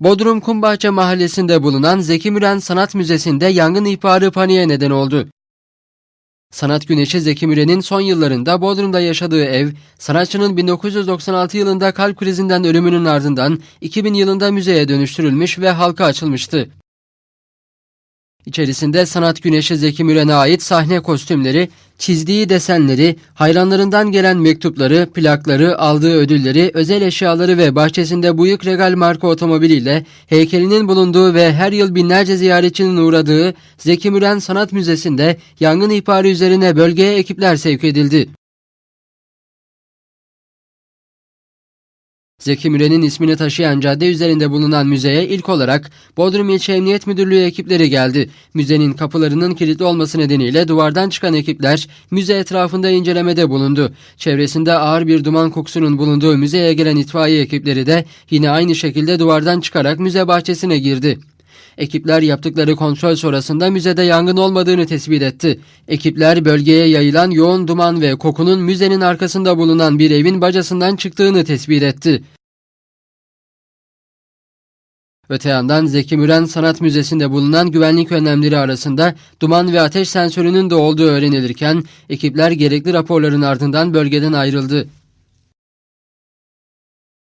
Bodrum Kumbahçe mahallesinde bulunan Zeki Müren Sanat Müzesi'nde yangın ihbarı paniğe neden oldu. Sanat güneşi Zeki Müren'in son yıllarında Bodrum'da yaşadığı ev, sanatçının 1996 yılında kalp krizinden ölümünün ardından 2000 yılında müzeye dönüştürülmüş ve halka açılmıştı. İçerisinde sanat güneşi Zeki Müren'e ait sahne kostümleri, çizdiği desenleri, hayranlarından gelen mektupları, plakları, aldığı ödülleri, özel eşyaları ve bahçesinde Buick Regal marka otomobiliyle heykelinin bulunduğu ve her yıl binlerce ziyaretçinin uğradığı Zeki Müren Sanat Müzesi'nde yangın ihbarı üzerine bölgeye ekipler sevk edildi. Zeki Müren'in ismini taşıyan cadde üzerinde bulunan müzeye ilk olarak Bodrum İlçe Emniyet Müdürlüğü ekipleri geldi. Müzenin kapılarının kilitli olması nedeniyle duvardan çıkan ekipler müze etrafında incelemede bulundu. Çevresinde ağır bir duman kokusunun bulunduğu müzeye gelen itfaiye ekipleri de yine aynı şekilde duvardan çıkarak müze bahçesine girdi. Ekipler yaptıkları kontrol sonrasında müzede yangın olmadığını tespit etti. Ekipler bölgeye yayılan yoğun duman ve kokunun müzenin arkasında bulunan bir evin bacasından çıktığını tespit etti. Öte yandan Zeki Müren Sanat Müzesi'nde bulunan güvenlik önlemleri arasında duman ve ateş sensörünün de olduğu öğrenilirken ekipler gerekli raporların ardından bölgeden ayrıldı.